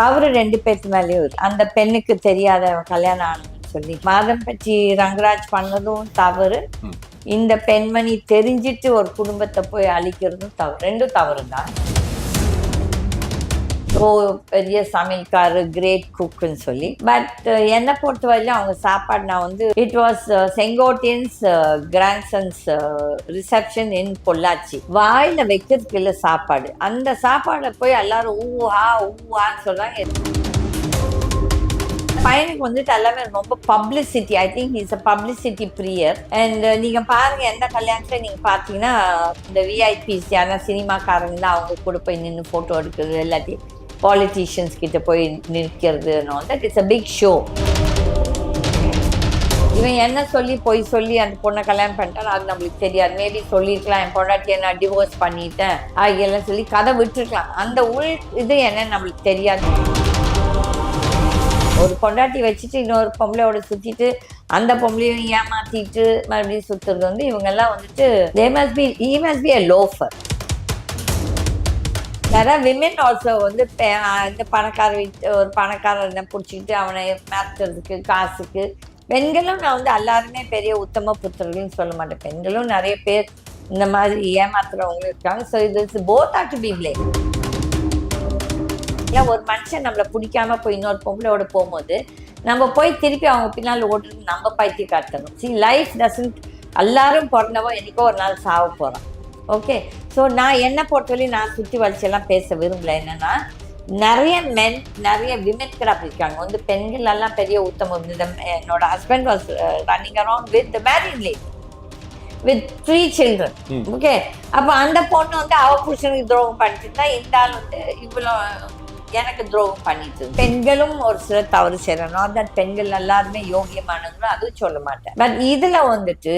தவறு ரெண்டு பேர்த்து மேலேயும் இருக்கு. அந்த பெண்ணுக்கு தெரியாத கல்யாணம் ஆனதுன்னு சொல்லி. மாதம் பற்றி ரங்கராஜ் பண்ணதும் தவறு. இந்த பெண்மணி தெரிஞ்சிட்டு ஒரு குடும்பத்தை போய் அழிக்கிறதும் தவறு. ரெண்டும் தவறு தான் ஓ பெரிய சமையல்காரர் கிரேட் குக்குன்னு சொல்லி. பட் என்னை பொறுத்த வரையிலும் அவங்க சாப்பாடு நான் வந்து it was Sengottaiyan's grandson's reception in Pollachi. வாயில் வைக்கிறதுக்கு இல்லை சாப்பாடு. அந்த சாப்பாடை போய் எல்லாரும் ஊஹா ஊஹான்னு சொல்கிறாங்க பையனுக்கு வந்துட்டு எல்லாமே ரொம்ப publicity I think is a publicity பிரியர் அண்ட் நீங்க பாருங்க எந்த கல்யாணத்துல நீங்க பார்த்தீங்கன்னா இந்த விஐபிஸ் யாரா சினிமாக்காரங்க அவங்க கூட போய் நின்று போட்டோ எடுக்கிறது எல்லாத்தையும். பாலிட்டிஷியன்ஸ் கிட்ட போய் நிற்கிறது that it's a big show இவன் என்ன சொல்லி போய் சொல்லி அந்த பொண்ணை கல்யாணம் பண்ணிட்டான் அது நம்மளுக்கு தெரியாது. மேபி சொல்லியிருக்கலாம் என் பொண்டாட்டியை நான் டிவோர்ஸ் பண்ணிட்டேன். ஆகியெல்லாம் சொல்லி கதை விட்டுருக்கலாம். அந்த உள் இது என்னன்னு நம்மளுக்கு தெரியாது. ஒரு பொண்டாட்டி வச்சுட்டு இன்னொரு பொம்பளையோட சுத்திட்டு அந்த பொம்பளையும் ஏமாத்திட்டு மறுபடியும் சுத்துறது வந்து இவங்கெல்லாம் வந்துட்டு they must be he must be a loafer நிறைய விமென் ஆல்சோ வந்து இந்த பணக்கார வீட்டு ஒரு பணக்காரனை பிடிச்சிக்கிட்டு அவனை மாற்றுறதுக்கு காசுக்கு. பெண்களும் நான் வந்து எல்லாருமே பெரிய உத்தம புத்திரர்கள்னு சொல்ல மாட்டேன். பெண்களும் நிறைய பேர் இந்த மாதிரி ஏமாத்துறவங்க இருக்காங்க. ஸோ இது போத் ஆர் டு பி ஏன் ஒரு மனுஷன் நம்மளை பிடிக்காம போய் இன்னொரு பொம்பளையோட போகும்போது நம்ம போய் திருப்பி அவங்க பின்னால் ஓடுறது நம்ம பைத்தி காட்டணும் சி லைஃப் டசன்ட் எல்லாரும் பிறந்தவன் என்றைக்கோ ஒரு நாள் சாவ போகிறோம் ஓகே ஸோ நான் என்ன பொறுத்தவரையும் நான் சுற்றி வலிச்செல்லாம் பேச விரும்பல என்னன்னா நிறைய மென் நிறைய விமென் அப்படி இருக்காங்க. வந்து பெண்கள் எல்லாம் பெரிய உத்தமம் இந்த என்னோட husband was running around with married lady with three children. Okay அப்போ அந்த பொண்ணு வந்து அவ புருஷனுக்கு துரோகம் பண்ணிட்டு தான் இந்த ஆள் வந்து இவ்வளோ எனக்கு துரோகம் பண்ணிட்டு. பெண்களும் ஒரு சில தவறு செய்யணும் நாட் தட் பெண்கள் எல்லாருமே யோகியமானவங்களும் அதுவும் சொல்ல மாட்டேன். பட் இதுல வந்துட்டு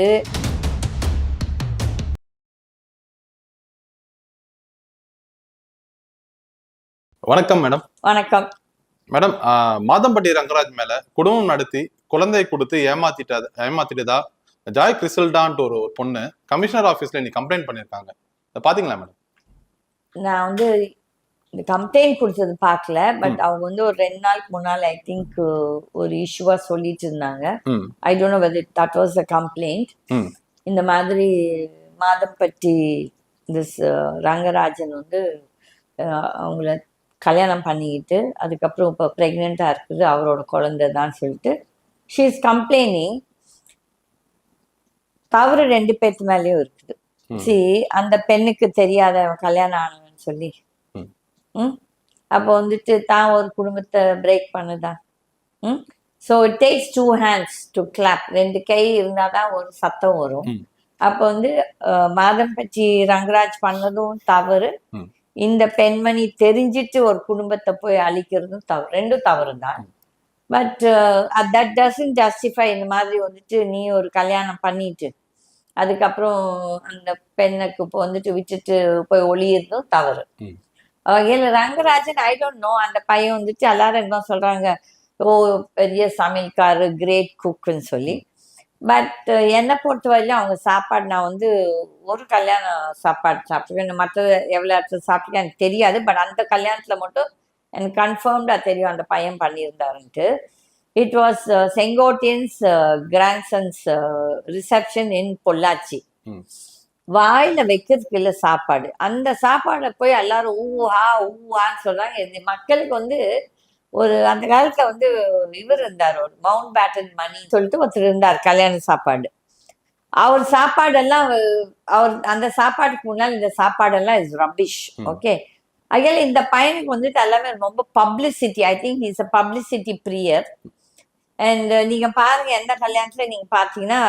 வணக்கம் மேடம். வணக்கம். மேடம் மாதம்பட்டி ரங்கராஜ் மேல குடும்பம் நடத்தி குழந்தை கொடுத்து ஏமாத்திட்டா ஏமாத்திட்டதா? ஜாய் கிறிசல்டான்ட்டு ஒரு பொண்ணு கமிஷனர் ஆபீஸ்ல இன்னைக்கு கம்ப்ளைண்ட் பண்ணிருக்காங்க. இதை பாத்தீங்களா மேடம்? நான் வந்து இந்த கம்ப்ளைண்ட் கொடுத்தது பார்க்கல பட் அவங்க வந்து ஒரு ரெண்டு நாளுக்கு முன்னால் ஐ திங்க் ஒரு இஷ்யூவா சொல்லிட்டு இருந்தாங்க. I don't know whether that was a complaint இந்த மாதிரி மாதம்பட்டி திஸ் ரங்கராஜன் வந்து அவங்கள கல்யாணம் பண்ணிக்கிட்டு அதுக்கப்புறம் இப்போ ப்ரெக்னெண்ட்டாக இருக்குது அவரோட குழந்தை தான் சொல்லிட்டு. ஷீ இஸ் கம்ப்ளைனிங் தவறு ரெண்டு பேர்த்து மேலேயும் இருக்குது. சி அந்த பெண்ணுக்கு தெரியாத கல்யாணம் ஆனவன்னு சொல்லி. ம். அப்போ வந்துட்டு தான் ஒரு குடும்பத்தை பிரேக் பண்ணுதா? ம். So it takes two hands to clap ரெண்டு கை இருந்தால் தான் ஒரு சத்தம் வரும். அப்போ வந்து அஹ், மாதம்பட்டி ரங்கராஜ் பண்ணதும் தவறு. இந்த பெண்மணி தெரிஞ்சிட்டு ஒரு குடும்பத்தை போய் அழிக்கிறதும் தவறு ரெண்டும் தவறு தான் பட் தட் டசன் ஜஸ்டிஃபை இந்த மாதிரி வந்துட்டு நீ ஒரு கல்யாணம் பண்ணிட்டு அதுக்கப்புறம் அந்த பெண்ணுக்கு இப்போ வந்துட்டு விட்டுட்டு போய் ஒளியிறதும் தவறு. வகையில் ரங்கராஜன் ஐ டோன்ட் நோ அந்த பையன் வந்துட்டு எல்லாரும் என்ன சொல்றாங்க ஓ பெரிய சமையல்காரர் கிரேட் குக்குன்னு சொல்லி. பட் என்னை பொறுத்தவரையிலும் அவங்க சாப்பாடு நான் வந்து ஒரு கல்யாண சாப்பாடு சாப்பிட்ருக்கேன் மற்ற எவ்வளோ இடத்துல சாப்பிட்ருக்கேன் எனக்கு தெரியாது. பட் அந்த கல்யாணத்தில் மட்டும் எனக்கு கன்ஃபார்ம்டாக தெரியும் அந்த பையன் பண்ணியிருந்தாருன்ட்டு. It was Sengottaiyan's grandson's reception in Pollachi. வாயில வைக்கிறதுக்கு இல்லை சாப்பாடு. அந்த சாப்பாடை போய் எல்லாரும் ஊஹா ஊஹான்னு சொல்றாங்க. இந்த மக்களுக்கு வந்து ஒரு அந்த காலத்துல வந்து இவர் இருந்தார் ஒரு மவுண்ட் பேட்டன் மணி சொல்லிட்டு ஒருத்தர் இருந்தார் கல்யாண சாப்பாடு. அவர் சாப்பாடெல்லாம் அவர்- அந்த சாப்பாட்டுக்கு முன்னால் இந்த சாப்பாடெல்லாம் இஸ் ரபிஷ். ஓகே அகையில் இந்த பையனுக்கு வந்துட்டு எல்லாமே ரொம்ப publicity I think is a publicity பிரியர் அண்ட் நீங்க பாருங்க எந்த கல்யாணத்துல நீங்க பாத்தீங்கன்னா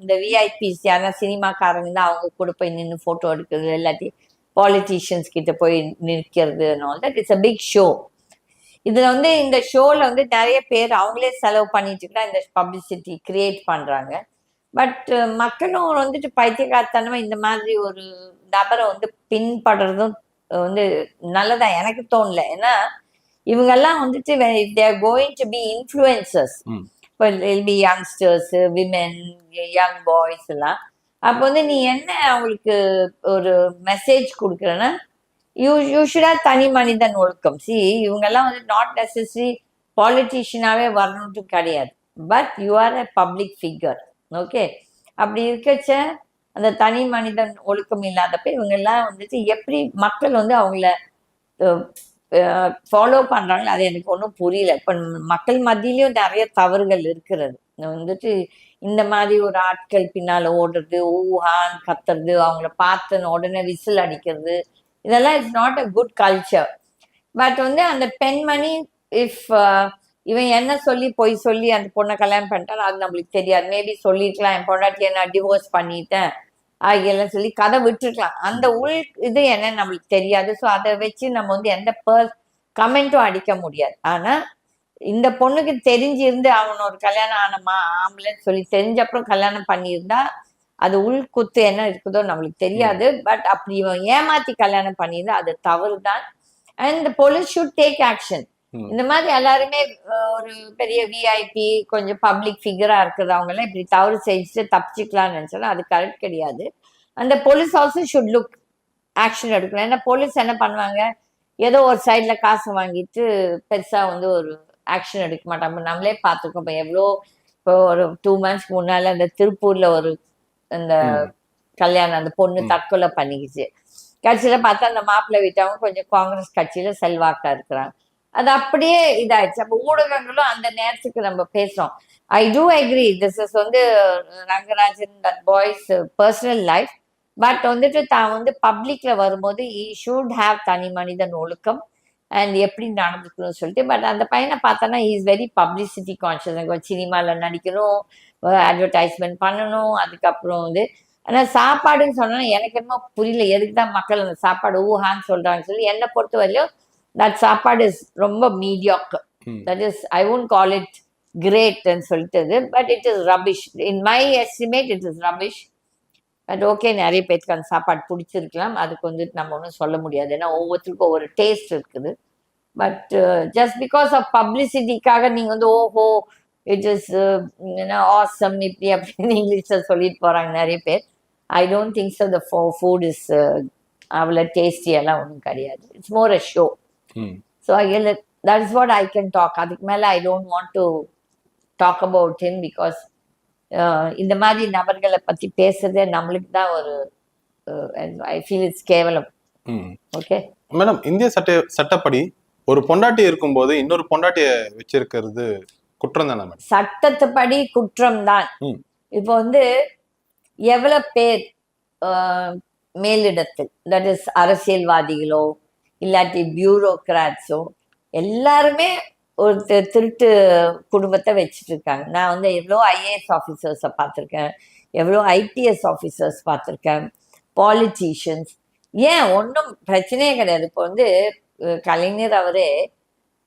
இந்த விஐபிஸ் யாரா சினிமாக்காரங்க தான் அவங்க கூட போய் நின்று போட்டோ எடுக்கிறது இல்லாட்டி பாலிட்டிஷியன்ஸ் கிட்ட போய் நிற்கிறது இட்ஸ் அ பிக் ஷோ இதுல வந்து இந்த ஷோல வந்து நிறைய பேர் அவங்களே செலவு பண்ணிட்டு இருக்கா இந்த பப்ளிசிட்டி கிரியேட் பண்றாங்க. பட் மக்களும் வந்துட்டு பைத்தியக்காரத்தனமா இந்த மாதிரி ஒரு நபரை வந்து பின்படுறதும் வந்து நல்லதா எனக்கு தோணல. ஏன்னா இவங்கெல்லாம் வந்துட்டு they're going to be influences. இப்போ பி யங்ஸ்டர்ஸ் விமென் யங் பாய்ஸ் எல்லாம். அப்போ வந்து நீ என்ன அவங்களுக்கு ஒரு மெசேஜ் கொடுக்குறேன்னா யூ யூ ஷுட் ஹேவ் தனி மனிதன் ஒழுக்கம். சி இவங்கெல்லாம் வந்து நாட் நெசசரி பாலிட்டிஷியனாகவே வரணுன்ட்டு கிடையாது. But you are a public figure okay அப்படி இருக்கச்ச அந்த தனி மனிதன் ஒழுக்கம் இல்லாதப்ப இவங்கெல்லாம் வந்துட்டு எப்படி மக்கள் வந்து அவங்கள ஃபாலோ பண்ணுறாங்களோ அது எனக்கு ஒன்றும் புரியல. இப்போ மக்கள் மத்தியிலையும் நிறைய தவறுகள் இருக்கிறது. வந்துட்டு இந்த மாதிரி ஒரு ஆட்கள் பின்னால் ஓடுறது ஊஹான் கத்துறது அவங்கள பார்த்து உடனே விசில் அடிக்கிறது இதெல்லாம் it's not a good culture but வந்து அந்த பெண்மணி இஃப் uh, இவன் என்ன சொல்லி பொய் சொல்லி அந்த பொண்ணை கல்யாணம் பண்ணிட்டான் அது நம்மளுக்கு தெரியாது. மேபி சொல்லிருக்கலாம் என் பொண்டாட்டியை நான் டிவோர்ஸ் பண்ணிட்டேன் ஆகியெல்லாம் சொல்லி கதை விட்டுருக்கலாம். அந்த உள் இது என்ன நம்மளுக்கு தெரியாது. ஸோ அதை வச்சு நம்ம வந்து எந்த பர் கமெண்ட்டும் அடிக்க முடியாது. ஆனா இந்த பொண்ணுக்கு தெரிஞ்சிருந்து அவன் ஒரு கல்யாணம் ஆனமா ஆம்பளைன்னு சொல்லி தெரிஞ்ச அப்புறம் கல்யாணம் பண்ணியிருந்தா அது உள் குத்து என்ன இருக்குதோ நம்மளுக்கு தெரியாது. பட் அப்படி இவன் ஏமாத்தி கல்யாணம் பண்ணியிருந்தா அது தவறு தான் and police should take action. இந்த மாதிரி எல்லாருமே ஒரு பெரிய விஐபி கொஞ்சம் பப்ளிக் ஃபிகரா இருக்குது அவங்க எல்லாம் இப்படி தவறு செஞ்சுட்டு தப்பிச்சுக்கலாம்னு நினைச்சோன்னா அது கரெக்ட் கிடையாது. அந்த police also should look action எடுக்கணும். ஏன்னா போலீஸ் என்ன பண்ணுவாங்க? ஏதோ ஒரு சைட்ல காசை வாங்கிட்டு பெருசா வந்து ஒரு ஆக்ஷன் எடுக்க மாட்டாங்க. நம்மளே பார்த்துருக்கோம். இப்போ எவ்வளோ இப்போ ஒரு டூ மந்த்ஸ்க்கு முன்னால அந்த திருப்பூர்ல ஒரு அந்த. கல்யாணம் அந்த பொண்ணு. தற்கொலை பண்ணிக்கிச்சு. கட்சியில பார்த்தா அந்த மாப்பிள்ளை வீட்டவங்க கொஞ்சம் காங்கிரஸ் கட்சியில செல்வாக்கா இருக்கிறாங்க. அது அப்படியே இதாயிடுச்சு. அப்போ ஊடகங்களும் அந்த நேரத்துக்கு நம்ம பேசுறோம். I do agree this is வந்து Rangarajan that boy's personal life but வந்துட்டு தான் வந்து பப்ளிக்ல வரும்போது ஈ ஷுட் ஹாவ் தனி மனிதன் ஒழுக்கம். அண்ட் எப்படி நடந்துக்கணும்னு சொல்லிட்டு பட் அந்த பையனை பார்த்தோன்னா இஸ் வெரி பப்ளிசிட்டி கான்ஷியஸ் சினிமாவில் நடிக்கணும். அட்வர்டைஸ்மெண்ட் பண்ணணும் அதுக்கப்புறம் வந்து ஆனால் சாப்பாடுன்னு சொன்னா எனக்கு என்னமோ புரியல எதுக்கு தான் மக்கள் அந்த சாப்பாடு ஊஹான்னு சொல்றாங்கன்னு சொல்லி என்னை பொறுத்த வரையும் தட் சாப்பாடு இஸ் ரொம்ப மீடியாக்கு. That is I won't call it கிரேட்னு சொல்லிட்டு but it is rubbish in my estimate it is rubbish but okay நிறைய பேருக்கு அந்த சாப்பாடு பிடிச்சிருக்கலாம். அதுக்கு வந்துட்டு நம்ம ஒன்றும் சொல்ல முடியாது. ஏன்னா ஒவ்வொருத்தருக்கும் ஒவ்வொரு டேஸ்ட் இருக்குது. பட் ஜஸ்ட் பிகாஸ் ஆஃப் பப்ளிசிட்டிக்காக நீங்கள் வந்து ஓஹோ இட் இஸ் ஆசம் இப்படி அப்படின்னு இங்கிலீஷில் சொல்லிட்டு போகிறாங்க நிறைய பேர். I don't think so the food is அவ்வளோ டேஸ்டி எல்லாம் ஒன்றும் கிடையாது. It's more a show. So I that is what I can talk அதுக்கு மேலே I don't want to talk about him because இந்த மாதிரி நபர்களை பற்றி பேசுறதே நம்மளுக்கு தான் ஒரு ஐ ஃபீல் இட்ஸ் கேவலம். ஓகே மேடம் இந்திய சட்ட சட்டப்படி ஒரு பொண்டாட்டி இருக்கும்போது இன்னொரு பொண்டாட்டிய வச்சிருக்கிறது குற்றம் தானே சட்டத்துப்படி குற்றம்தான். ம். இப்போ வந்து எவ்வளவு பேர் மேலிடத்தில் தட் இஸ் அரசியல்வாதிகளோ இல்லாட்டி பியூரோக்ராட்ஸோ எல்லாருமே ஒரு திருட்டு குடும்பத்தை வச்சுட்டு இருக்காங்க நான் வந்து எவ்வளோ ஐஏஎஸ் ஆஃபீஸர்ஸை பார்த்துருக்கேன். எவ்வளோ ஐபிஎஸ் ஆஃபீஸர்ஸ் பார்த்துருக்கேன். பாலிட்டிஷியன்ஸ் ஏன்? ஒன்றும் பிரச்சனையே கிடையாது. இப்போ வந்து கலைஞர் அவரே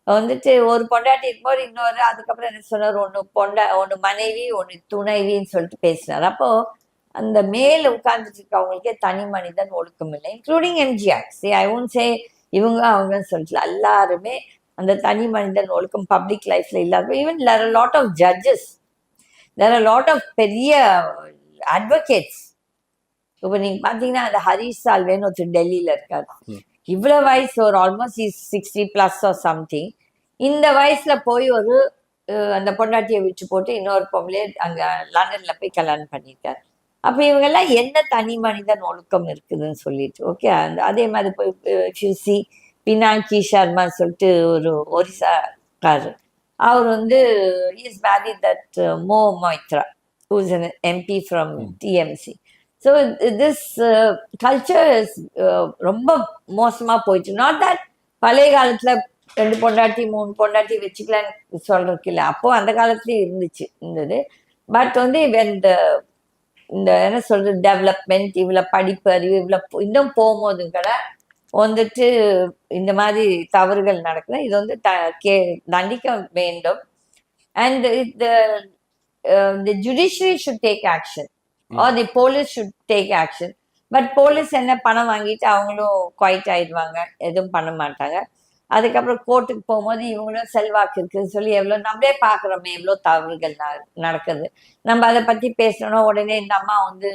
வந்துட்டு ஒரு பொண்டாட்டி இருக்கும்போது இன்னொரு அதுக்கப்புறம் என்ன சொன்னார்? ஒன்று பொண்டா ஒன்று மனைவி ஒன்று துணைவின்னு சொல்லிட்டு பேசினார். அப்போ அந்த மேல உட்கார்ந்துட்டு இருக்கவங்களுக்கே தனி மனிதன் ஒழுக்கம் இல்லை including MGR see I won't say இவங்க அவங்கன்னு சொல்லிட்டு எல்லாருமே அந்த தனி மனிதன் ஒழுக்கம் பப்ளிக் லைஃப்ல இல்லாத even there lot of judges there lot of பெரிய அட்வொகேட்ஸ் இப்போ நீங்க பாத்தீங்கன்னா அந்த ஹரீஷ் சால்வேன்னு ஒருத்தர் டெல்லியில இருக்காரு. ம். இவ்வளவு வயசு ஒரு almost is sixty plus or something இந்த வயசுல போய் ஒரு அந்த பொண்டாட்டியை விட்டு போட்டு இன்னொரு பொம்பளைய அங்க லண்டன்ல போய் கல்யாணம் பண்ணிட்டார் அப்ப இவங்கெல்லாம் என்ன தனி மனிதன் ஒழுக்கம் இருக்குதுன்னு சொல்லிட்டு ஓகே அந்த அதே மாதிரி போய் சி பினாக்கி சர்மா சொல்லிட்டு ஒரு ஒரிசாக்காரர் அவர் வந்து is marry that Mo Moitra from Hmm. TMC. So this uh, culture is uh, ரொம்ப மோசமா போயிடுச்சு நாட் தட் பழைய காலத்துல ரெண்டு பொண்டாட்டி மூணு பொண்டாட்டி வச்சுக்கலான்னு சொல்றதுக்கு இல்லை அப்போ அந்த காலத்துலயும் இருந்துச்சு இருந்தது. பட் வந்து இந்த இந்த என்ன சொல்றது டெவலப்மெண்ட் இவ்வளோ படிப்பு அறிவு இவ்வளோ இன்னும் போகும்போதும் கூட வந்துட்டு இந்த மாதிரி தவறுகள் நடக்குது. இது வந்து த கே தண்டிக்க வேண்டும். அண்ட் இந்த the judiciary should take action. or the police should take action. But police என்ன பணம் வாங்கிட்டு அவங்களும் குவைட் ஆயிடுவாங்க. எதுவும் பண்ண மாட்டாங்க. அதுக்கப்புறம் கோர்ட்டுக்கு போகும்போது இவங்களும் செல்வாக்கு இருக்குன்னு சொல்லி எவ்வளோ நம்மளே பார்க்குறோமே எவ்வளோ தவறுகள் ந- நடக்குது. நம்ம அதை பற்றி பேசணும்னா உடனே இந்த அம்மா வந்து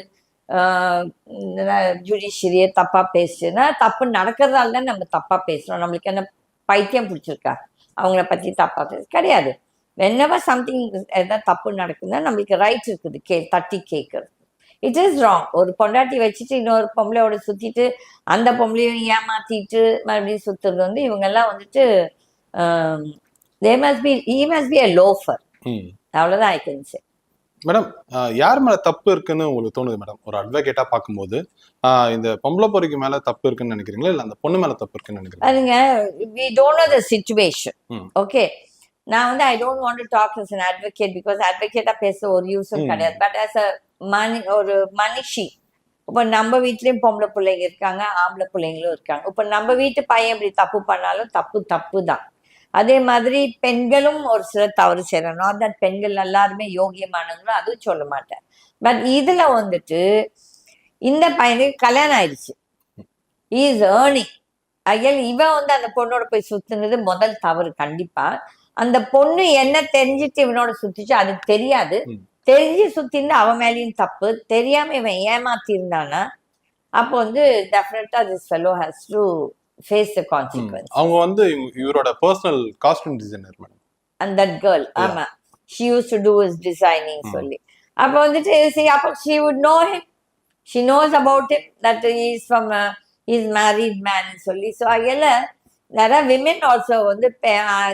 ஜுடிஷியரியை தப்பாக பேசுச்சுன்னா தப்பு நடக்கிறதால தான் நம்ம தப்பாக பேசுகிறோம் நம்மளுக்கு என்ன பைத்தியம் பிடிச்சிருக்கா? அவங்கள பற்றி தப்பாக பேச கிடையாது. வென்னவர் சம்திங் எதாவது தப்பு நடக்குதுன்னா நம்மளுக்கு ரைட் இருக்குது கே தட்டி கேட்குறது. இட் இஸ் ராங் ஒரு பொண்டாட்டி வச்சுட்டு இன்னொரு பொம்பளையோட சுத்திட்டு அந்த பொம்பளையும் ஏமாத்திட்டு மறுபடியும் சுத்துறது வந்து இவங்கெல்லாம் வந்துட்டு they must be E must be a loafer ம். அவ்வளவுதான் ஐ கேன் சே மேடம் யார் மேல தப்பு இருக்குன்னு உங்களுக்கு தோணுது மேடம் ஒரு அட்வொகேட்டா பார்க்கும்போது இந்த பொம்பளை பொறிக்கு மேல தப்பு இருக்குன்னு நினைக்கிறீங்களா? இல்ல அந்த பொண்ணு மேல தப்பு இருக்குன்னு நினைக்கிறீங்களா? அதுங்க we don't know the situation. Okay நான் வந்து I don't want to talk as an advocate because அட்வொகேட்டா பேச ஒரு யூஸும். கிடையாது. பட் as a மனி ஒரு மனுஷி. இப்போ நம்ம வீட்லயும் பொம்பளை பிள்ளைங்க இருக்காங்க ஆம்பளை பிள்ளைங்களும் இருக்காங்க. இப்போ நம்ம வீட்டு பையன் இப்படி தப்பு பண்ணாலும் தப்பு தப்பு தான். அதே மாதிரி பெண்களும் ஒரு சில தவறு செய்யணும் நாட் தட் பெண்கள் எல்லாருமே யோகியமானவங்களும் அதுவும் சொல்ல மாட்டேன். பட் இதுல வந்துட்டு இந்த பையனுக்கு கல்யாணம் ஆயிடுச்சு. இஸ் ஏர்னிங் அயல் இவன் வந்து அந்த பொண்ணோட போய் சுத்துனது முதல் தவறு கண்டிப்பா. அந்த பொண்ணு என்ன தெரிஞ்சுட்டு இவனோட சுத்துச்சு அது தெரியாது. தெரிஞ்சு சுத்திருந்து அவன் மேலேயும் தப்பு. தெரியாம இவன் ஏமாத்தி இருந்தானா அப்போ வந்து definitely this fellow has to face the. Consequence அவங்க வந்து இவ- இவரோட personal costume designer madam and that girl. ஆமா. She used to do is designing. சொல்லி. அப்போ வந்துட்டு see அப்போ she would know him she knows about him that is from is married man சொல்லி. ஸோ அதில் நிறைய விமென் ஆல்சோ வந்து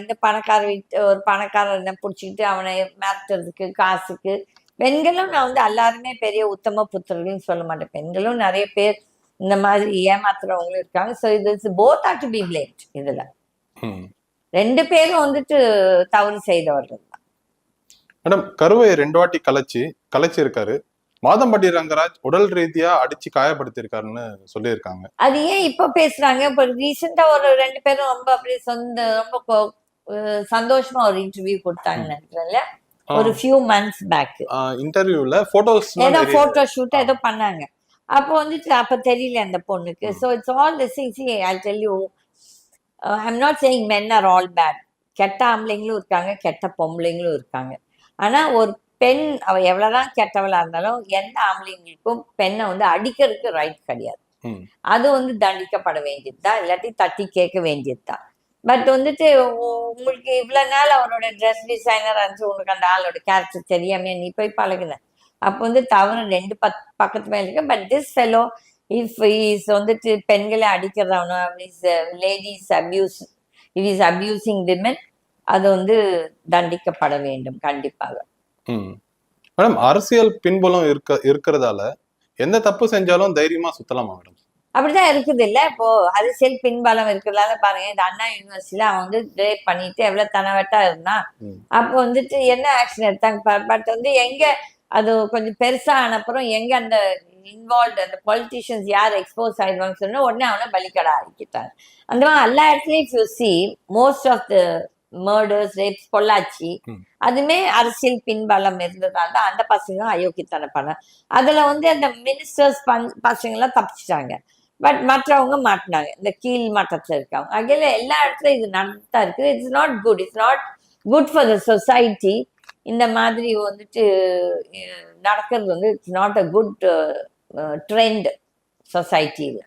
இந்த பணக்கார வீட்டு ஒரு பணக்காரனை பிடிச்சிக்கிட்டு அவனை மிரட்டுறதுக்கு காசுக்கு. பெண்களும் நான் வந்து எல்லாருமே பெரிய உத்தம புத்திரர்கள்னு சொல்ல மாட்டேன். பெண்களும் நிறைய பேர் இந்த மாதிரி ஏமாத்துறவங்களும் இருக்காங்க. ஸோ இது both are to be blamed இதுல. ரெண்டு பேரும் வந்துட்டு தவறு செய்தவர்கள் தான். மேடம் கருவை ரெண்டு வாட்டி கலைச்சு கலைச்சு இருக்காரு மாதம்பட்டி ரங்கராஜ் உடல் ரீதியா அடிச்சு காயப்படுத்தியிருக்காருன்னு சொல்லியிருக்காங்க. அது ஏன் இப்ப பேசுறாங்க? இப்ப ரீசெண்டா ஒரு ரெண்டு பேரும் ரொம்ப அப்படியே சொந்த ரொம்ப சந்தோஷமா ஒரு இன்டர்வியூ கொடுத்தாங்கன்னு நினைக்கிறேன்ல ஒரு ஃபியூ மந்த்ஸ் பேக் இன்டர்வியூல போட்டோஸ் ஏதோ போட்டோ ஷூட் ஏதோ பண்ணாங்க. அப்போ வந்துட்டு அப்ப தெரியல அந்த பொண்ணுக்கு. So it's all the Singh see I tell you I'm not saying men are all bad கெட்ட ஆம்பளைங்களும் இருக்காங்க கெட்ட பொம்பளைங்களும் இருக்காங்க. ஆனா ஒரு பெண் அவ எவ்வளவுதான் கெட்டவளா இருந்தாலும் எந்த ஆம்பளைங்களுக்கும் பெண்ணை வந்து அடிக்கிறதுக்கு ரைட் கிடையாது. அது வந்து தண்டிக்கப்பட வேண்டியதுதான் இல்லாட்டி தட்டி கேட்க வேண்டியதுதான் பட் வந்துட்டு உங்களுக்கு இவ்வளவு நாள் அவரோட ட்ரெஸ் டிசைனர் இருந்துச்சு உனக்கு அந்த ஆளோட கேரக்டர் தெரியாம நீ போய் பழகுன அப்போ வந்து தவறு ரெண்டு பத் பக்கத்து மேல இருக்கு but this fellow if is வந்துட்டு பெண்களை அடிக்கிறவனோ is ladies abuse it is abusing women அது வந்து தண்டிக்கப்பட வேண்டும் கண்டிப்பாக. மேடம் அரசியல் பின்புலம் இருக்க இருக்கிறதால எந்த தப்பு செஞ்சாலும் தைரியமா சுத்தலாமா மேடம். அப்படிதான் இருக்குது இல்ல. இப்போ அரசியல் பின்பலம் இருக்கிறதால பாருங்க இந்த அண்ணா யூனிவர்சிட்டியில அவன் வந்து ரேப் பண்ணிட்டு எவ்வளவு தனவட்டா இருந்தான். அப்போ வந்துட்டு என்ன ஆக்ஷன் எடுத்தாங்க பட் வந்து எங்க அது கொஞ்சம் பெருசா ஆனப்புறம் எங்க அந்த இன்வால்வ் அந்த பொலிட்டிஷியன்ஸ் யார் எக்ஸ்போஸ் ஆயிடுவாங்க சொன்னா உடனே அவனை பலிக்கடா ஆக்கிட்டாங்க. அந்த மாதிரி எல்லா இடத்துலயும் most of the murders rapes Pollachi. அதுமே அரசியல் பின்பலம் இருந்ததால தான் அந்த பசங்க அயோக்கியத்தனம் பண்ண அதுல வந்து அந்த மினிஸ்டர்ஸ் பசங்க எல்லாம் தப்பிச்சிட்டாங்க. பட் மற்றவங்க மாட்டினாங்க. இந்த கீழ் மட்டத்துல இருக்காங்க அகையில எல்லா இடத்துலயும் இது நடந்தா இருக்குது it's not good it's not good for the society இந்த மாதிரி வந்துட்டு நடக்கிறது வந்து it's not a good trend சொசைட்டியில்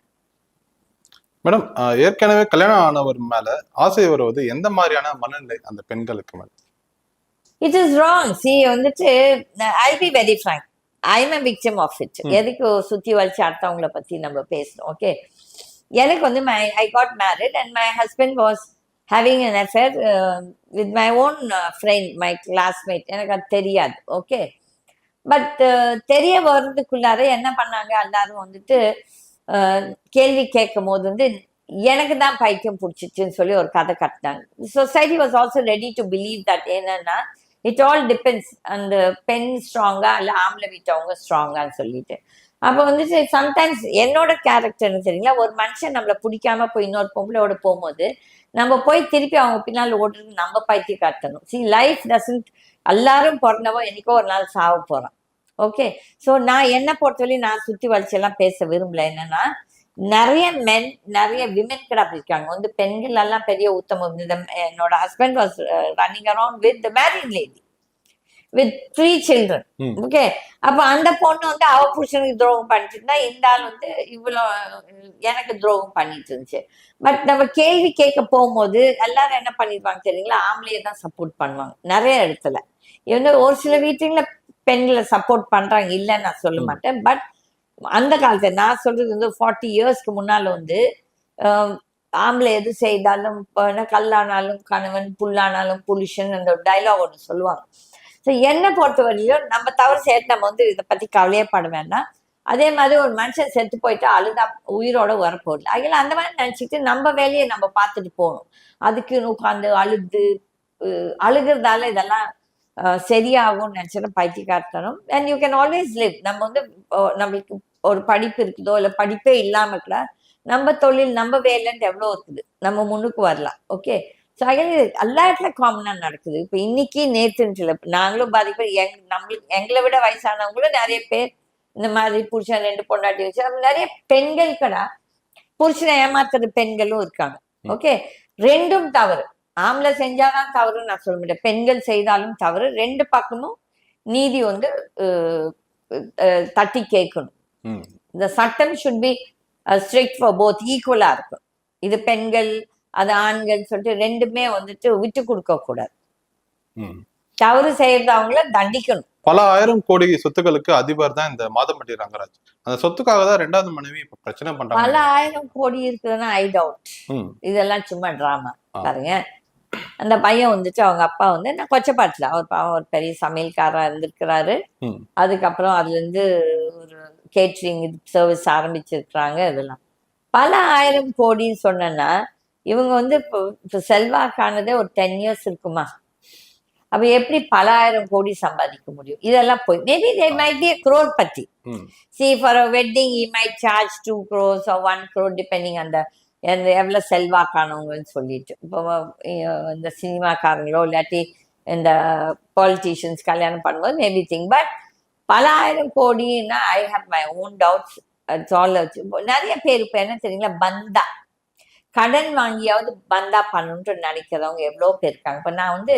மேடம் ஏற்கனவே கல்யாணம் ஆனவர் மேல ஆசை வருவது எந்த மாதிரியான மனநிலை அந்த பெண்களுக்கு madam it is wrong see வந்துட்டு I be very frank I'm a victim of it. எதுக்கு சுத்தி வலிச்சு அடுத்தவங்கள பத்தி நம்ம பேசணும் ஓகே எனக்கு வந்து my I got married and my husband was having an affair with my own friend my classmate எனக்கு அது தெரியாது ஓகே பட் தெரிய வர்றதுக்குள்ளார என்ன பண்ணாங்க? எல்லாரும் வந்துட்டு கேள்வி கேட்கும் போது வந்து எனக்கு தான் பைத்தியம் பிடிச்சிச்சுன்னு சொல்லி ஒரு கதை கட்டினாங்க. Society was also ready to believe that என்னன்னா இட் ஆல் டிபெண்ட்ஸ் அந்த பெண் ஸ்ட்ராங்கா இல்ல ஆம்பளை வீட்டவங்க ஸ்ட்ராங்கான்னு சொல்லிட்டு. அப்போ வந்துட்டு சம்டைம்ஸ் என்னோட கேரக்டர்னு தெரியுங்களா ஒரு மனுஷன் நம்மளை பிடிக்காம போய் இன்னொரு பொம்பளையோட போகும்போது நம்ம போய் திருப்பி அவங்க பின்னால் ஓடுறது நம்ம பைத்தியம் காட்டணும் சி லைஃப் டசன்ட் எல்லாரும் பிறந்தவோ என்னைக்கோ ஒரு நாள் சாவ போகிறோம் ஓகே ஸோ நான் என்ன பொறுத்தவரையும் நான் சுத்தி வலிச்செல்லாம் பேச விரும்பல. என்னன்னா நிறைய மென் நிறைய விமென் கூட அப்படி இருக்காங்க. வந்து பெண்கள் எல்லாம் பெரிய உத்தமம் இந்த என்னோட husband was running around with married lady with three children. Okay அப்ப அந்த பொண்ணு வந்து அவ புருஷனுக்கு துரோகம் பண்ணிட்டு இருந்தா இந்த ஆள் வந்து இவ்வளோ எனக்கு துரோகம் பண்ணிட்டு இருந்துச்சு. பட் நம்ம கேள்வி கேட்க போகும்போது எல்லாரும் என்ன பண்ணிருப்பாங்க தெரியுங்களா? ஆம்பளையே தான் சப்போர்ட் பண்ணுவாங்க நிறைய இடத்துல. வந்து ஒரு சில வீட்டுல பெண்களை சப்போர்ட் பண்றாங்க. இல்லைன்னு நான் சொல்ல. மாட்டேன். பட் அந்த காலத்துல நான் சொல்றது வந்து ஃபார்ட்டி இயர்ஸ்க்கு முன்னால வந்து ஆம்பளை எது செய்தாலும் கல்லானாலும் கணவன் புல்லானாலும் புருஷன் அந்த டைலாக் ஒன்று சொல்லுவாங்க. ஸோ என்னை பொறுத்தவரையிலும் நம்ம தவறு செய்யறது நம்ம வந்து இதை பத்தி கவலையே பட வேண்டாம். அதே மாதிரி ஒரு மனுஷன் செத்து போயிட்டா அழுதா உயிரோட வரப்போகுது. அதில் அந்த மாதிரி நினச்சிட்டு நம்ம வேலையை நம்ம பார்த்துட்டு போகணும். அதுக்கு உட்காந்து அழுது அழுகிறதால இதெல்லாம் சரியாகும்னு நினச்சிட்டு பைத்தியக்காரத்தனம். And you can always live நம்ம வந்து நம்மளுக்கு ஒரு படிப்பு இருக்குதோ இல்லை படிப்பே இல்லாம கூட நம்ம தொழில் நம்ம வேலைன்ட்டு எவ்வளோ இருக்குது? நம்ம முன்னுக்கு வரலாம். ஓகே ஸோ அதில் எல்லா இடத்துல காமனாக நடக்குது. இப்போ இன்னைக்கு நேற்றுன்னு இல்லை நாங்களும் பாதிப்பு எங் நம்மளுக்கு எங்களை விட வயசானவங்களும் நிறைய பேர் இந்த மாதிரி புருஷன் ரெண்டு பொண்டாட்டி வச்சு நம்ம நிறைய பெண்கள் கடா புருஷனை ஏமாத்துற பெண்களும் இருக்காங்க. ஓகே ரெண்டும் தவறு. ஆம்பளை செஞ்சாதான் தவறுன்னு நான் சொல்ல முடியாது பெண்கள் செய்தாலும் தவறு. ரெண்டு பக்கமும் நீதி வந்து தட்டி கேட்கணும். இந்த சட்டம் should be strict for both ஈக்குவலா இருக்கும் இது பெண்கள் அது ஆண்கள் சொல்லிட்டு ரெண்டுமே வந்துட்டு விட்டு கொடுக்க கூடாது. தவறு செய்யறது அவங்கள தண்டிக்கணும். பல ஆயிரம் கோடி சொத்துக்களுக்கு அதிபர் தான் இந்த மாதம்பட்டி ரங்கராஜ். அந்த சொத்துக்காக தான் ரெண்டாவது மனைவி இப்ப பிரச்சனை பல பண்றாங்க ஆயிரம் கோடி இருக்குதுன்னா ஐ டவுட் இதெல்லாம் சும்மா டிராமா. பாருங்க. அந்த பையன் வந்துட்டு அவங்க அப்பா வந்து நான் கொச்சப்பாட்டில் அவர் பாவம் ஒரு பெரிய சமையல்காரா இருந்திருக்கிறாரு. அதுக்கப்புறம் அதுல இருந்து ஒரு கேட்ரிங் சர்வீஸ் ஆரம்பிச்சிருக்கிறாங்க இதெல்லாம். பல ஆயிரம் கோடின்னு சொன்னேன்னா இவங்க வந்து இப்போ இப்போ செல்வாக்கானதே ஒரு டென் இயர்ஸ் இருக்குமா? அப்ப எப்படி பல ஆயிரம் கோடி சம்பாதிக்க முடியும்? இதெல்லாம் போய் maybe they might be crore பத்தி. ம். See for a wedding he might charge two or one on the எந்த எவ்வளோ செல்வாக்கானவங்கன்னு சொல்லிட்டு. இப்போ இந்த சினிமாக்காரங்களோ இல்லாட்டி இந்த பாலிட்டிஷியன்ஸ் கல்யாணம் பண்ணும்போது மேபி திங் பட் பல ஆயிரம் கோடின்னா I have my own doubts all நிறைய பேர் இப்போ என்ன தெரியுங்களா? பந்தா. கடன் வாங்கியாவது பந்தா பண்ணணுன்ட்டு நினைக்கிறவங்க எவ்வளோ பேர் இருக்காங்க. இப்போ நான் வந்து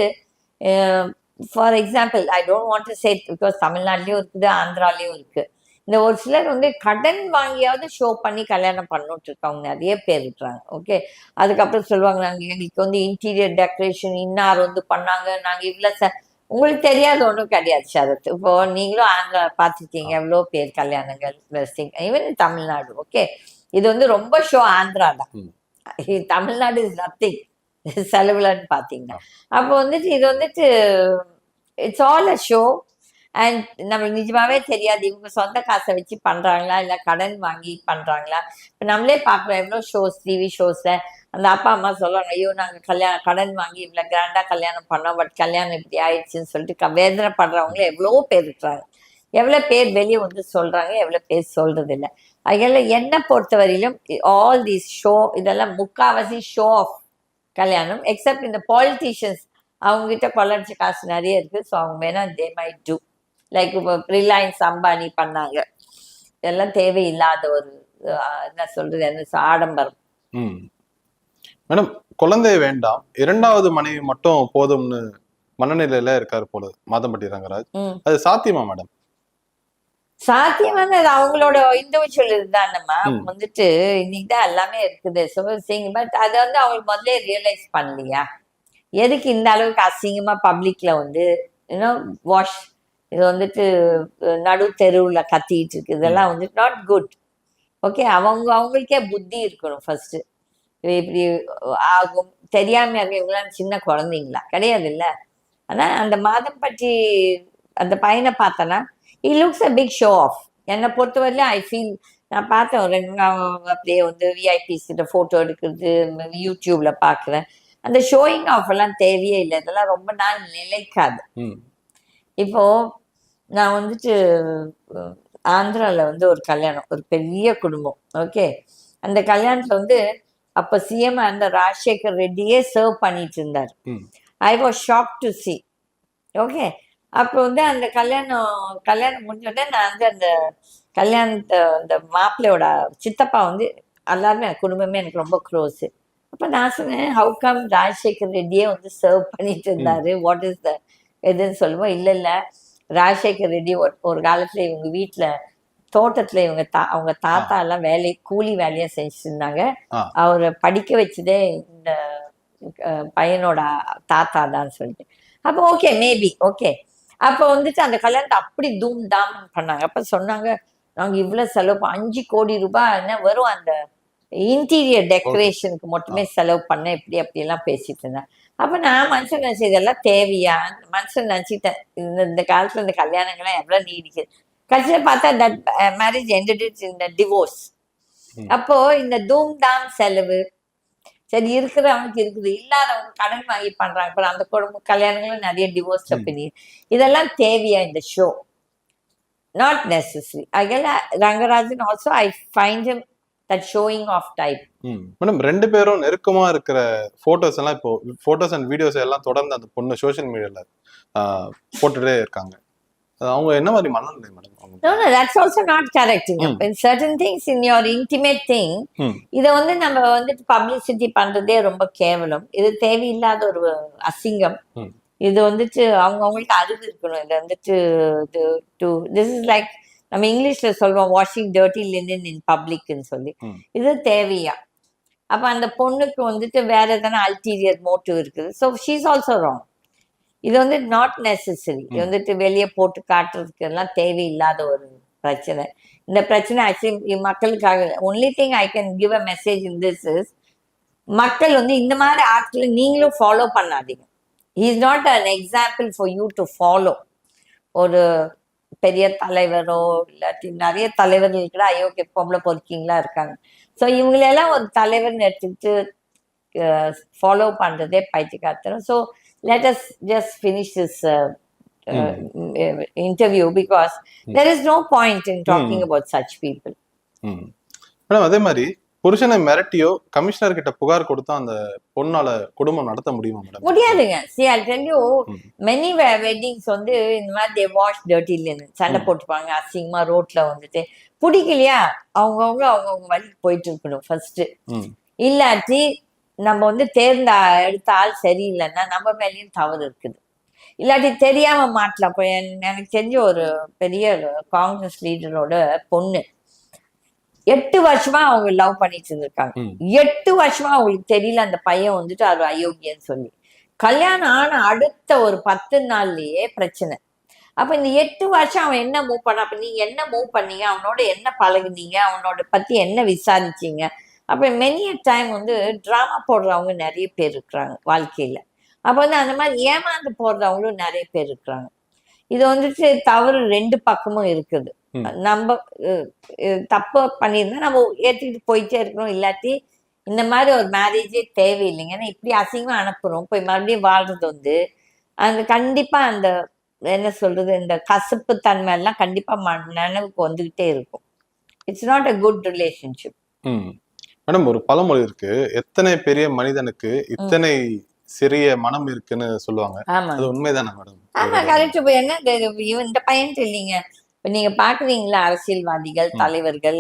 for example I don't want to chat because தமிழ்நாட்டிலையும் இருக்குது ஆந்திராலையும் இருக்குது. இந்த ஒரு சிலர் வந்து கடன் வாங்கியாவது ஷோ பண்ணி கல்யாணம் பண்ணிட்டு இருக்கவங்க நிறைய பேர் இருக்கிறாங்க ஓகே அதுக்கப்புறம் சொல்லுவாங்க நாங்கள் எங்களுக்கு வந்து இன்டீரியர் டெக்கரேஷன் இன்னார் வந்து பண்ணாங்க நாங்கள் இவ்வளோ ச உங்களுக்கு தெரியாத ஒன்றும் கிடையாது சரத். இப்போ நீங்களும் ஆந்திரா பார்த்துருக்கீங்க எவ்வளோ பேர் கல்யாணங்கள் ப்ளஸிங் ஈவன் தமிழ்நாடு ஓகே இது வந்து ரொம்ப ஷோ ஆந்திரா தான். தமிழ்நாடு இஸ் நத்திங் செலவுலன்னு பார்த்தீங்கன்னா. அப்போ வந்துட்டு இது வந்துட்டு it's all a show and நம்மளுக்கு நிஜமாவே தெரியாது. இவங்க சொந்த காசை வச்சு பண்றாங்களா? இல்லை கடன் வாங்கி பண்றாங்களா? இப்போ நம்மளே பார்க்குறோம். எவ்வளோ ஷோஸ் டிவி ஷோஸ்ல அந்த அப்பா அம்மா சொல்லுவாங்க ஐயோ நாங்கள் கல்யாணம் கடன் வாங்கி இவ்வளோ கிராண்டாக கல்யாணம் பண்ணோம். பட் கல்யாணம் இப்படி ஆயிடுச்சுன்னு சொல்லிட்டு க- வேதனைப்படுறவங்களும் எவ்வளோ பேர் இருக்கிறாங்க எவ்வளோ பேர் வெளியே வந்து சொல்றாங்க எவ்வளோ பேர் சொல்றது இல்லை அதனால என்னை பொறுத்தவரையிலும் ஆல் தீஸ் ஷோ இதெல்லாம் முக்காவாசி ஷோ ஆஃப் கல்யாணம் எக்ஸப்ட் இந்த பாலிட்டிஷியன்ஸ் அவங்க கிட்ட கொள்ளடிச்ச காசு நிறைய இருக்கு. ஸோ அவங்க வேணா தே மைட் டூ லைக் இப்போ ரிலையன்ஸ் அம்பானி பண்ணாங்க. இதெல்லாம் தேவையில்லாத ஒரு என்ன சொல்றது என்ன ஆடம்பரம். மேடம் குழந்தை வேண்டாம். இரண்டாவது மனைவி மட்டும் போதும்னு மனநிலையில இருக்காரு போல மாதம்பட்டி ரங்கராஜ். அது சாத்தியமா மேடம்? சாத்தியமானது அவங்களோட இண்டிவிஜுவல் இதுதானம்மா. வந்துட்டு இன்னைக்கு தான் எல்லாமே இருக்குது. ஸோ சிங் பட் அதை வந்து அவங்களுக்கு முதல்ல ரியலைஸ் பண்ணலையா? எதுக்கு இந்த அளவுக்கு அசிங்கமா பப்ளிக்ல வந்து இன்னும் வாஷ் இது வந்துட்டு நடு தெருவுல கத்திட்டு இருக்கு. இதெல்லாம் வந்து நாட் குட் ஓகே அவங்க அவங்களுக்கே புத்தி இருக்கணும் ஃபர்ஸ்ட் இப்படி ஆகும். தெரியாம இருக்கவங்களாம் சின்ன குழந்தைங்களா? கிடையாது இல்ல ஆனா அந்த மாதம் பற்றி அந்த பையனை பார்த்தனா he looks a big show off என்னை பொறுத்தவரையிலும் ஐ ஃபீல் நான் பார்த்தேன் ரெண்டு அப்படியே வந்து விஐபிஸ் கிட்ட ஃபோட்டோ எடுக்கிறது யூடியூப்ல பார்க்குறேன். அந்த ஷோயிங் ஆஃப் எல்லாம் தேவையே இல்லை. இதெல்லாம் ரொம்ப நாள் நிலைக்காது. இப்போ நான் வந்துட்டு அஹ், ஆந்திரால வந்து ஒரு கல்யாணம் ஒரு பெரிய குடும்பம் ஓகே? அந்த கல்யாணத்துல வந்து அப்ப சிஎம் அந்த ராஜசேகர் ரெட்டியே சர்வ் பண்ணிட்டு இருந்தார். I was shock to see. Okay? அப்போ வந்து அந்த கல்யாணம் கல்யாணம் முடிஞ்ச உடனே நான் வந்து அந்த கல்யாணத்தை அந்த மாப்பிள்ளையோட சித்தப்பா வந்து எல்லாருமே குடும்பமே எனக்கு ரொம்ப க்ளோஸு அப்போ நான் சொன்னேன் ஹவு கம் ராஜசேகர் ரெட்டியே வந்து சர்வ் பண்ணிட்டு இருந்தாரு? வாட் இஸ் த எதுன்னு சொல்லுவோம் இல்ல இல்ல. ராஜசேகர் ரெட்டி ஒரு ஒரு காலத்துல இவங்க வீட்டுல தோட்டத்துல இவங்க தா அவங்க தாத்தா எல்லாம் வேலை கூலி வேலையா ஆ. அவரை படிக்க வச்சதே இந்த பையனோட தாத்தா தான் சொல்லிட்டு. அப்போ ஓகே மேபி ஓகே அப்போ வந்துட்டு அந்த கல்யாணத்தை அப்படி தூம் தாம் பண்ணாங்க. அப்ப சொன்னாங்க நாங்க இவ்வளவு செலவு அஞ்சு கோடி ரூபாய் என்ன வரும் அந்த இன்டீரியர் டெக்கரேஷனுக்கு மட்டுமே செலவு பண்ண இப்படி அப்படி எல்லாம் பேசிட்டு இருந்தேன். அப்ப நான் மனுஷன் நினைச்சேன் இதெல்லாம் தேவையா மனுஷன் நினைச்சிட்டேன் இந்த இந்த காலத்துல இந்த கல்யாணங்கள்லாம் எவ்வளவு நீடிக்குது கடைசியில பார்த்தா தட் மேரேஜ் என்டட் இந்த டிவோர்ஸ். அப்போ இந்த தூம் தாம் செலவு சரி இருக்கிறவனுக்கு இருக்குது இல்லாதவங்க கடன் வாங்கி பண்றாங்க அப்புறம் அந்த குடும்ப கல்யாணங்களும் நிறைய டிவோர்ஸ். பண்ணி இதெல்லாம் தேவையா இந்த ஷோ நாட் நெசசரி அகல Rangarajan also I find him that showing off type madam ரெண்டு பேரும் நெருக்கமா இருக்கிற போட்டோஸ் எல்லாம் இப்போ போட்டோஸ் அண்ட் வீடியோஸ் எல்லாம் தொடர்ந்து அந்த பொண்ணு சோஷியல் மீடியால போட்டுட்டே இருக்காங்க அவங்க என்ன மாதிரி மனநிலை madam that's also not correct. Mm. In certain things, in your intimate thing, ம். இதை வந்து நம்ம வந்துட்டு பப்ளிசிட்டி பண்றதே ரொம்ப கேவலம் இது தேவையில்லாத ஒரு அசிங்கம். இது வந்துட்டு அவங்க அவங்களுக்கு அறிவு இருக்கணும் இது வந்துட்டு டு திஸ் இஸ் லைக் நம்ம இங்கிலீஷ்ல சொல்லுவோம் வாஷிங் டர்ட்டி லினன் இன் பப்ளிக்னு சொல்லி. இது தேவையா? அப்ப அந்த பொண்ணுக்கு வந்துட்டு வேற எதனா அல்டீரியர் மோட்டிவ் இருக்குது. ஸோ ஷீஸ் ஆல்சோ ராங் இது வந்து நாட் நெசசரி இது. வந்துட்டு வெளியே போட்டு காட்டுறதுக்கு எல்லாம் தேவையில்லாத ஒரு பிரச்சனை. இந்த பிரச்சனை ஆக்சுவலி மக்களுக்காக only think I can give a message in this is மக்கள் வந்து இந்த மாதிரி ஆட்களை நீங்களும் ஃபாலோ பண்ணாதீங்க. Is not an example for you to follow ஒரு பெரிய தலைவரோ இல்லாட்டி நிறைய தலைவர்கள் கூட அயோக்கிய பொம்பளை பொறுக்கிங்களா இருக்காங்க. ஸோ இவங்களெல்லாம் ஒரு தலைவர்னு எடுத்துக்கிட்டு ஃபாலோ பண்றதே பைத்தியக்காரத்தனம். So let us just finish this interview because there is no point in talking about such people madam அதே மாதிரி புருஷனை மிரட்டியோ கமிஷனர் கிட்ட புகார் கொடுத்தா அந்த பொண்ணால குடும்பம் நடத்த முடியுமா மேடம் முடியாதுங்க. See I tell you. Many weddings வந்து இந்த மாதிரி தே வாஷ் டர்ட்டி இல்லைன்னு சண்டை. போட்டுப்பாங்க. அசிங்கமா ரோட்ல வந்துட்டு பிடிக்கலையா? அவங்கவுங்க அவங்கவுங்க வழிக்கு போயிட்டு இருக்கணும் ஃபர்ஸ்ட் இல்லாட்டி நம்ம வந்து தேர்ந்த எடுத்த ஆள் சரியில்லைன்னா நம்ம மேலேயும் தவறு இருக்குது. இல்லாட்டி தெரியாம மாட்டலாம். இப்போ எனக்கு தெரிஞ்ச ஒரு பெரிய காங்கிரஸ் லீடரோட பொண்ணு. எட்டு வருஷமா அவங்க லவ் பண்ணிட்டு இருந்திருக்காங்க. எட்டு வருஷமா அவங்களுக்கு தெரியல அந்த பையன் வந்துட்டு அது அயோக்கியன்னு சொல்லி. கல்யாணம் ஆன அடுத்த ஒரு பத்து நாள்லயே பிரச்சனை. அப்ப இந்த எட்டு வருஷம் அவன் என்ன மூவ் பண்ண அப்ப நீங்க என்ன மூவ் பண்ணீங்க? அவனோட என்ன பழகுனீங்க? அவனோட பத்தி என்ன விசாரிச்சீங்க? அப்ப மெனி டைம் வந்து டிராமா போடுறவங்க நிறைய பேர் இருக்கிறாங்க வாழ்க்கையில. அப்ப வந்து அந்த மாதிரி ஏமாந்து போடுறவங்களும் நிறைய பேர் இருக்கிறாங்க. இது வந்துட்டு தவறு ரெண்டு பக்கமும் இருக்குது. நம்ம தப்பு பண்ணியிருந்தா நம்ம ஏற்றிட்டு போயிட்டே இருக்கணும். இல்லாட்டி இந்த மாதிரி ஒரு மேரேஜே தேவையில்லைங்க. ஏன்னா இப்படி அசிங்கமா அனுப்புறோம். போய் மறுபடியும் வாழ்றது வந்து அந்த கண்டிப்பா அந்த என்ன சொல்றது இந்த கசப்பு தன்மை எல்லாம் கண்டிப்பா ம- நினைவுக்கு வந்துகிட்டே இருக்கும். It's not a good relationship madam ஒரு பழமொழி இருக்கு. எத்தனை பெரிய மனிதனுக்கு இத்தனை சிறிய மனம் இருக்குன்னு சொல்லுவாங்க. அது உண்மைதானே மேடம்? ஆமா கரெக்ட் என்ன இந்த பையன் இல்லைங்க. இப்போ நீங்க பாக்குறீங்களா அரசியல்வாதிகள். தலைவர்கள்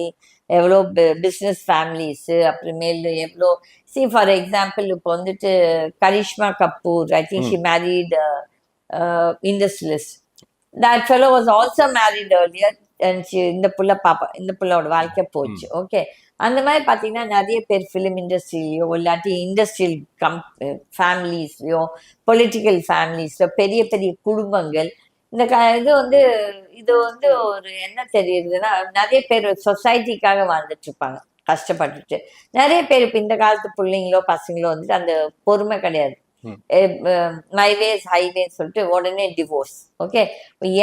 எவ்வளோ பிஸ்னஸ் ஃபேமிலிஸ் அப்புறமேல் எவ்வளோ சி ஃபார் எக்ஸாம்பிள் இப்போ வந்துட்டு Karishma Kapoor I think she married industrialist that fellow was also married earlier இந்த புள்ள பாப்பா இந்த புள்ளோட வாழ்க்கை போச்சு ஓகே அந்த மாதிரி பார்த்தீங்கன்னா நிறைய பேர் ஃபிலிம் இண்டஸ்ட்ரியிலையோ இல்லாட்டி இண்டஸ்ட்ரியல் கம் ஃபேமிலிஸ்லையோ பொலிட்டிக்கல் ஃபேமிலிஸ்ல பெரிய பெரிய குடும்பங்கள் இந்த க இது வந்து இது வந்து ஒரு என்ன தெரியுதுன்னா நிறைய பேர் சொசைட்டிக்காக வாழ்ந்துட்டு இருப்பாங்க கஷ்டப்பட்டுட்டு. நிறைய பேர் இப்போ இந்த காலத்து பிள்ளைங்களோ பசங்களோ வந்துட்டு அந்த பொறுமை கிடையாது. மைவேஸ் ஹைவேஸ் சொல்லிட்டு உடனே டிவோர்ஸ் ஓகே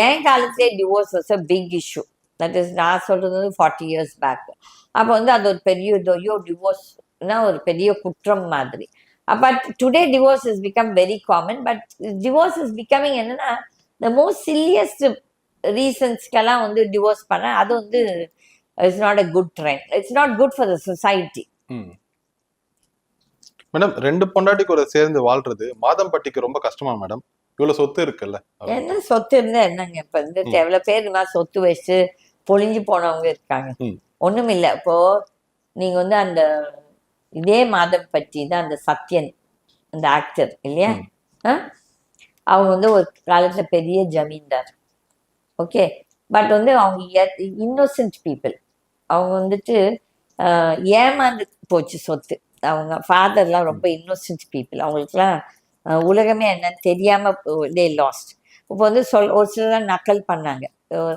என் காலத்திலே divorce was a big issue that is நான் சொல்றது வந்து ஃபார்ட்டி இயர்ஸ் பேக் அப்போ வந்து அது ஒரு பெரிய இது ஐயோ டிவோர்ஸ்னா ஒரு பெரிய குற்றம் மாதிரி. But today divorce is become very common but divorce is becoming என்னன்னா த மோஸ்ட் சில்லியஸ்ட் ரீசன்ஸ்க்கெல்லாம் வந்து டிவோர்ஸ் பண்ண அது வந்து it's not a good trend it's not good for the society madam ரெண்டு பொண்டாட்டி கூட சேர்ந்து வாழ்றது மாதம்பட்டிக்கு ரொம்ப கஷ்டமா மேடம்? இவ்வளவு சொத்து இருக்குல்ல? என்ன சொத்து இருந்தா என்னங்க இப்ப வந்து. எவ்வளவு பேர் சொத்து வச்சு பொழிஞ்சு போனவங்க இருக்காங்க. ஒண்ணும் இல்ல இப்போ நீங்க வந்து அந்த இதே மாதம் பற்றி தான் அந்த சத்யன் அந்த ஆக்டர் இல்லையா? அவங்க வந்து ஒரு காலத்துல பெரிய ஜமீன்தார். ஓகே பட் வந்து அவங்க இன்னோசென்ட் பீப்புள் அவங்க வந்துட்டு ஏமாந்து போச்சு சொத்து. அவங்க ஃபாதர்லாம் ரொம்ப இன்னோசென்ட் பீப்புள் அவங்களுக்குலாம் உலகமே என்னன்னு தெரியாம தே லாஸ்ட் இப்போ வந்து சொல் ஒரு சிலர் நக்கல் பண்ணாங்க.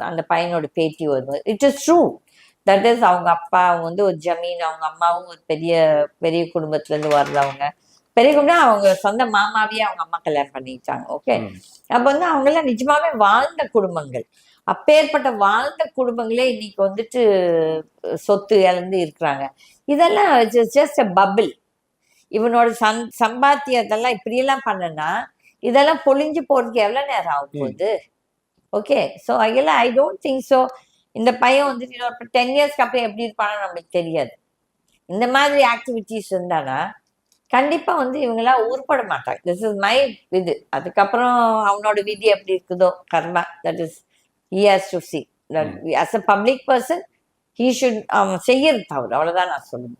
அந்த பையனோட பேட்டி வரும்போது it is true that is அவங்க அப்பா அவங்க வந்து ஒரு ஜமீன் அவங்க அம்மாவும் ஒரு பெரிய பெரிய குடும்பத்துல இருந்து வர்றவங்க. பெரிய குடும்பம் அவங்க சொந்த மாமாவையே அவங்க அம்மா கல்யாணம் பண்ணிக்கிட்டாங்க. ஓகே. அப்ப வந்து அவங்க எல்லாம் நிஜமாவே வாழ்ந்த குடும்பங்கள். அப்பேற்பட்ட வாழ்ந்த குடும்பங்களே இன்னைக்கு வந்துட்டு சொத்து இழந்து இருக்கிறாங்க. இதெல்லாம் ஜஸ்ட் அ பபிள் இவனோட சந் சம்பாத்தியத்தெல்லாம் இப்படியெல்லாம் பண்ணனா இதெல்லாம் பொழிஞ்சு போறதுக்கு எவ்வளவு நேரம் ஆகும் போகுது? ஓகே ஸோ அதெல்லாம் ஐ டோன்ட் திங்க் ஸோ இந்த பையன் வந்துட்டு இன்னொரு டென் இயர்ஸ்க்கு அப்புறம் எப்படி இருப்பானோ நம்மளுக்கு தெரியாது. இந்த மாதிரி ஆக்டிவிட்டிஸ் இருந்தானா கண்டிப்பா வந்து இவங்கெல்லாம் உருப்பட மாட்டாங்க. திஸ் இஸ் மை இது அதுக்கப்புறம் அவனோட விதி எப்படி இருக்குதோ கர்மா that is he has to see as a public person he should அவன் செய்யறது தவறு. அவ்வளவுதான் நான் சொல்லுவேன்.